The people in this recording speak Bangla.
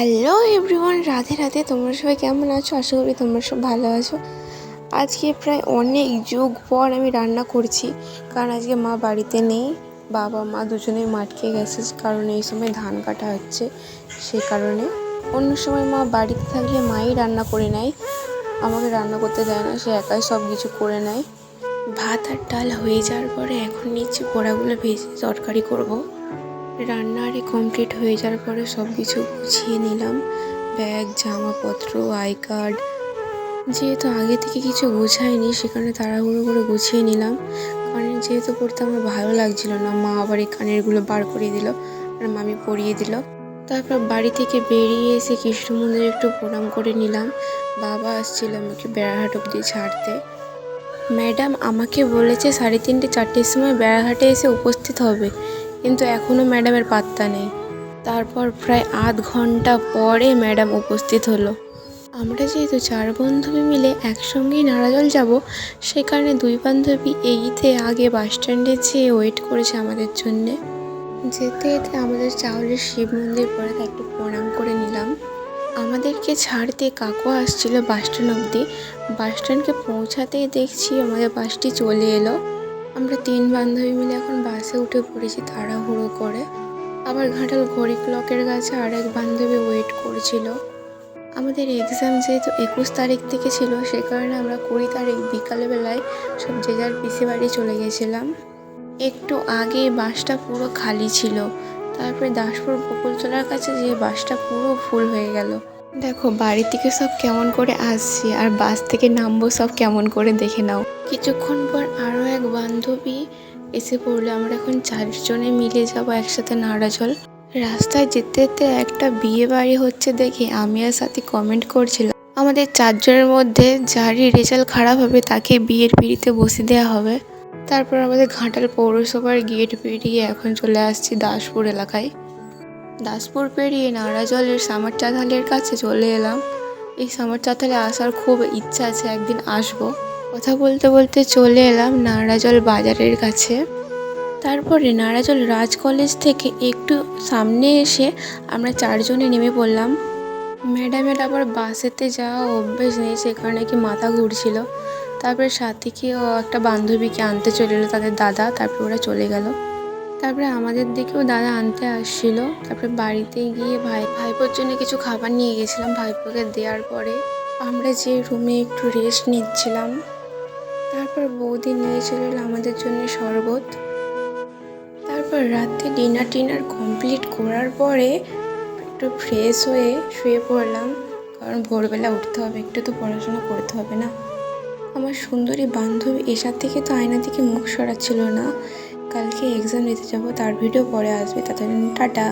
হ্যালো এভরিওয়ান রাধে রাধে, তোমরা সবাই কেমন আছো? আশা করি তোমরা সব ভালো আছো। আজকে প্রায় অনেক যুগ পর আমি রান্না করছি, কারণ আজকে মা বাড়িতে নেই, বাবা, মা দুজনেই মাটকে গেছে, কারণ এই সময় ধান কাটা হচ্ছে, সে কারণে। অন্য সময় মা বাড়িতে থাকলে মাই রান্না করে নেয়, আমাকে রান্না করতে দেয় না, সে একাই সব কিছু করে নেয়। ভাত আর ডাল হয়ে যাওয়ার পরে এখন নিচ্ছি পোড়াগুলো ভেজে তরকারি করব। রান্না আরে কমপ্লিট হয়ে যাওয়ার পরে সব কিছু গুছিয়ে নিলাম। ব্যাগ, জামাপত্র, আই কার্ড। যেহেতু আগে থেকে কিছু গোছায়নি সেখানে তাড়াহুড়ো করে গুছিয়ে নিলাম। কানের যেহেতু পড়তে আমার ভালো লাগছিল না, মা আবার এই কানেরগুলো বার করে দিল আর মামি পরিয়ে দিল। তারপর বাড়ি থেকে বেরিয়ে এসে কৃষ্ণ মন্দিরে একটু প্রণাম করে নিলাম। বাবা আসছিল আমাকে বেড়াহাট অব্দি ছাড়তে। ম্যাডাম আমাকে বলেছে সাড়ে তিনটে, চারটের সময় বেড়াঘাটে এসে উপস্থিত হবে। কিন্তু এখনও ম্যাডামের পাত্তা নেই। তারপর প্রায় আধ ঘণ্টা পরে ম্যাডাম উপস্থিত হলো। আমরা যেহেতু চার বান্ধবী মিলে একসঙ্গেই নারাজল যাব, সে কারণে দুই বান্ধবী এইতে আগে বাস স্ট্যান্ডে যেয়ে ওয়েট করেছে আমাদের জন্যে। যেতে যেতে আমাদের চাউলের শিব মন্দির পরে একটু প্রণাম করে নিলাম। আমাদেরকে ছাড়তে কাকু আসছিল বাস স্ট্যান্ড অবধি। বাস স্ট্যান্ডকে পৌঁছাতেই দেখছি আমাদের বাসটি চলে এলো। আমরা তিন বান্ধবী মিলে এখন বাসে উঠে পড়েছি, তাড়াহুড়ো করে। আবার ঘাটাল ঘড়ি ক্লকের কাছে আরেক বান্ধবী ওয়েট করছিল। আমাদের এক্সাম যেহেতু একুশ তারিখ থেকে ছিল, সে কারণে আমরা কুড়ি তারিখ বিকালবেলায় সব যে যার পিসি বাড়ি চলে গেছিলাম। একটু আগে বাসটা পুরো খালি ছিল। তারপরে দাসপুর বকুলতলার কাছে যে বাসটা পুরো ফুল হয়ে গেল। দেখো বাড়ি থেকে সব কেমন করে আসছি আর বাস থেকে নামবো সব কেমন করে দেখে নাও। কিছুক্ষণ পর আরও এক বান্ধবী এসে পড়ল। আমরা এখন চারজনে মিলে যাব একসাথে নাড়াজল রাস্তায় যেতে যেতে একটা বিয়ে বাড়ি হচ্ছে দেখে আমি আর সাথে কমেন্ট করছিলাম। আমাদের চারজনের মধ্যে যারই রেজাল্ট খারাপ হবে তাকে বিয়ের পিড়িতে বসে দেওয়া হবে। তারপর আমাদের ঘাটাল পৌরসভার গেট পেরিয়ে এখন চলে আসছি দাসপুর এলাকায়। দাসপুর পেরিয়ে নাড়াজলের সামার চাতালের কাছে চলে এলাম। এই সামার চাতালে আসার খুব ইচ্ছা আছে, একদিন আসব। কথা বলতে বলতে চলে এলাম নাড়াজল বাজারের কাছে। তারপরে নাড়াজল রাজ কলেজ থেকে একটু সামনে এসে আমরা চারজনে নেমে পড়লাম। ম্যাডামের আবার বাসেতে যাওয়া অভ্যেস নেই, সেখানে কি মাথা ঘুরছিল। তারপরে সাথীকে একটা বান্ধবীকে আনতে চলে এলো, তাদের দাদা, তারপরে ওরা চলে গেল। তারপরে আমাদের দিকেও দাদা আনতে আসছিল। তারপরে বাড়িতে গিয়ে ভাই, ভাইপোর জন্য কিছু খাবার নিয়ে গেছিলাম। ভাইপোকে দেওয়ার পরে আমরা যে রুমে একটু রেস্ট নিচ্ছিলাম। তারপর বৌদি নিয়ে চলে আমাদের জন্য শরবত। তারপর রাতে ডিনার টিনার কমপ্লিট করার পরে একটু ফ্রেশ হয়ে শুয়ে পড়লাম। কারণ ভোরবেলা উঠতে হবে, একটু তো পড়াশোনা করতে হবে না। আমার সুন্দরী বান্ধবী এসার থেকে তো আয়না থেকে মুখ সরাচ্ছিল না। কালকে এক্সাম দিতে যাব তার ভিডিও পরে আসবে তাদের টাটা।